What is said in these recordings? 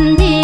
kendi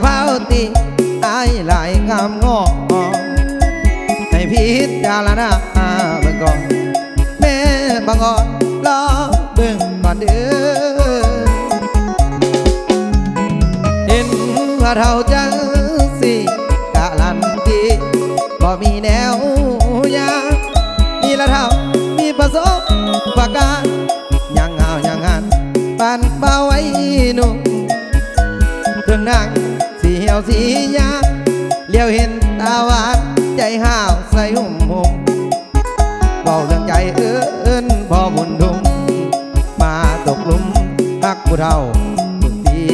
เผาตีอายหลายงามงอให้พิจารณาเบิ่งก่อนแม่บางอ่อนรอเบิ่งก่อนเด้อเห็นว่าเราจังสิกะลันทีบ่มีแนวยามีละเท่ามีประสบการณ์ยังเอายังงานปานเบาไว้หนุ่มเครื่องนัง วสียาเลี้ยวเห็นตาหวานใจห้าวใส่หุ่มหุ่มเบาเรื่องใจเอิ้นพอบุญดุงมาตกหลุมฮักผู้เท่าบุญตี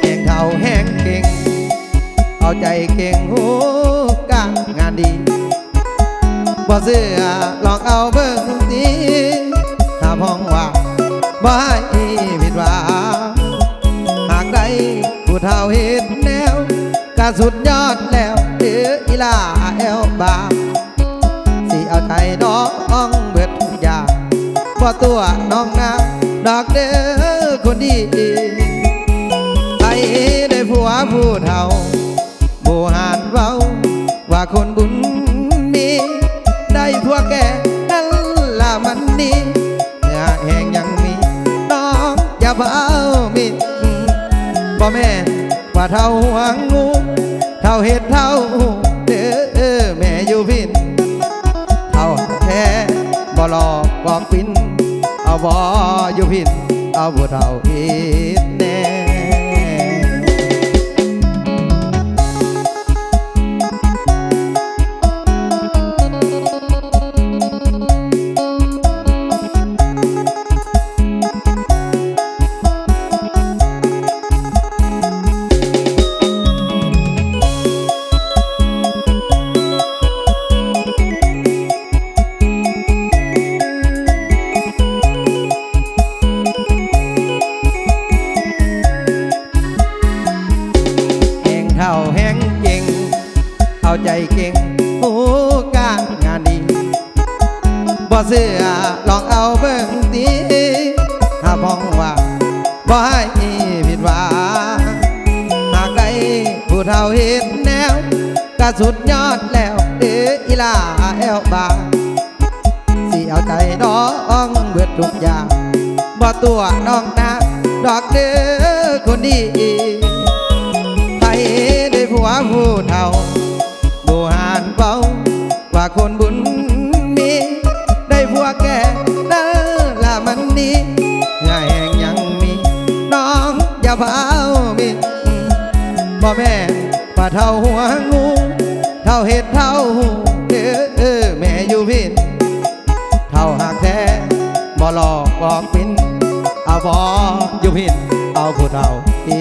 เก่งเท่าแห้งเก่ง เอาใจเก่งหูกะงานดีบ่เสื้อลองเอาเบิ่งดีถ้าพ้องว่าบ่ สุดยอดแล้วเดืออีลาแอลบาสิเอาใจน้องเบิดทุกอย่างบ่ตัวน้องน้ำดอกเด้อคนดีไอ้ได้ผัวผู้เฒ่าบูหานเว้า ว่าคนบุญมีได้ผัวแก่นั่นละมันนี่เนื้อแห้งยังมีน้องอย่าเผามีบ่แม่ว่าเท่าหัวงู ท่าเห็ดเท่าเด้อแม่อยู่พินเท่าแท้บ่หลอกบอกปินเอาบ่อยู่พินเอาบ่เท่าเองอย่าเผามีบ่แม่ป่าเท่าหัวงูเท่าเห็ดเท่าเด้อแม่อยู่พินเท่าหากแท้บ่หลอกบอกปินเอาบ่อยู่พินเอาผู้เท่าอี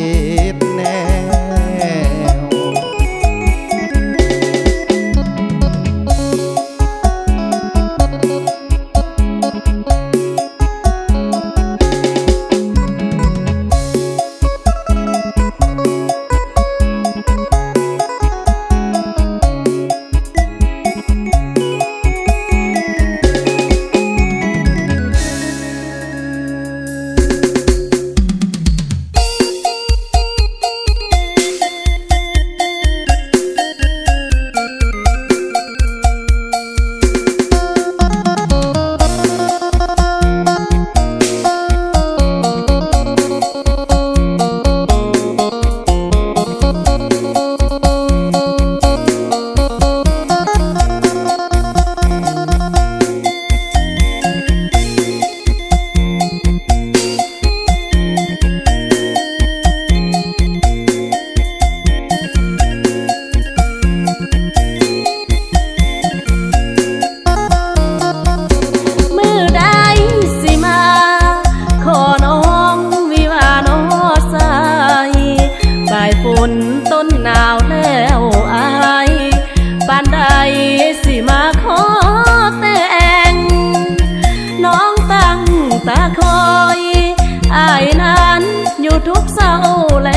สิมาขอแต่ง น้องตั้งตาคอย อายนั้นอยู่ทุกเศร้าและ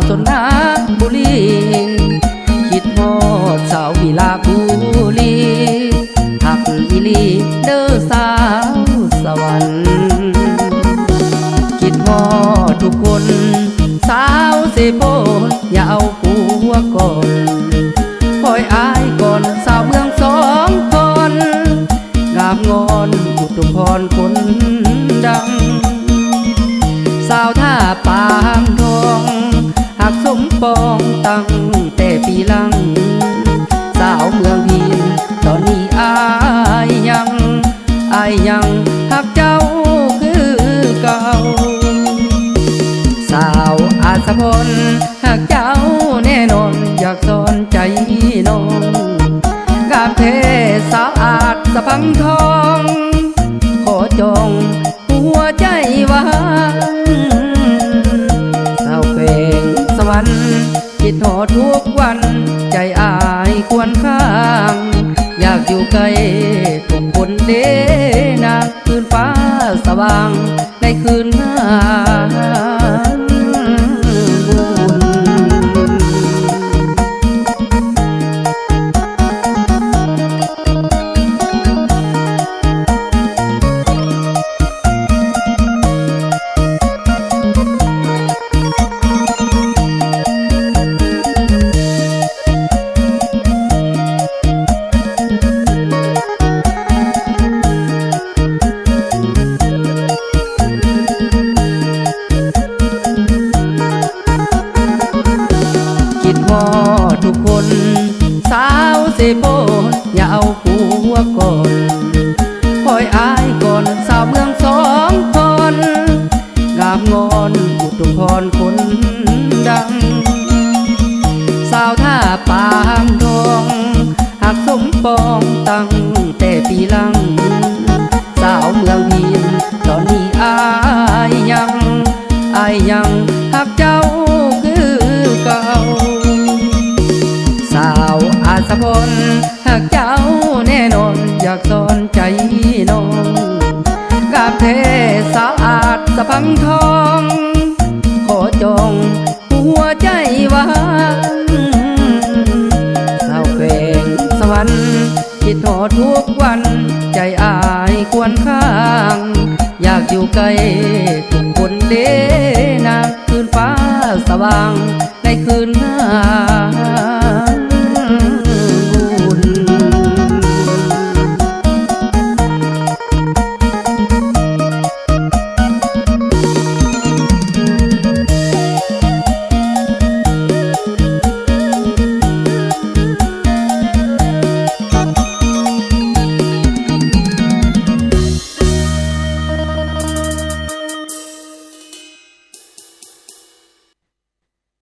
Southern หากเจ้าแน่นอนอยากสอนใจน้อง การเทสะอาดสะพังทอง สะอาดสะพังทอง ขอจองหัวใจวานสาวเพลงสวรรค์คิดหอดทุกวัน ใจอายควรข้าง อยากอยู่ใกล้ทุกคนเดนางคืนฟ้าสว่าง ในคืน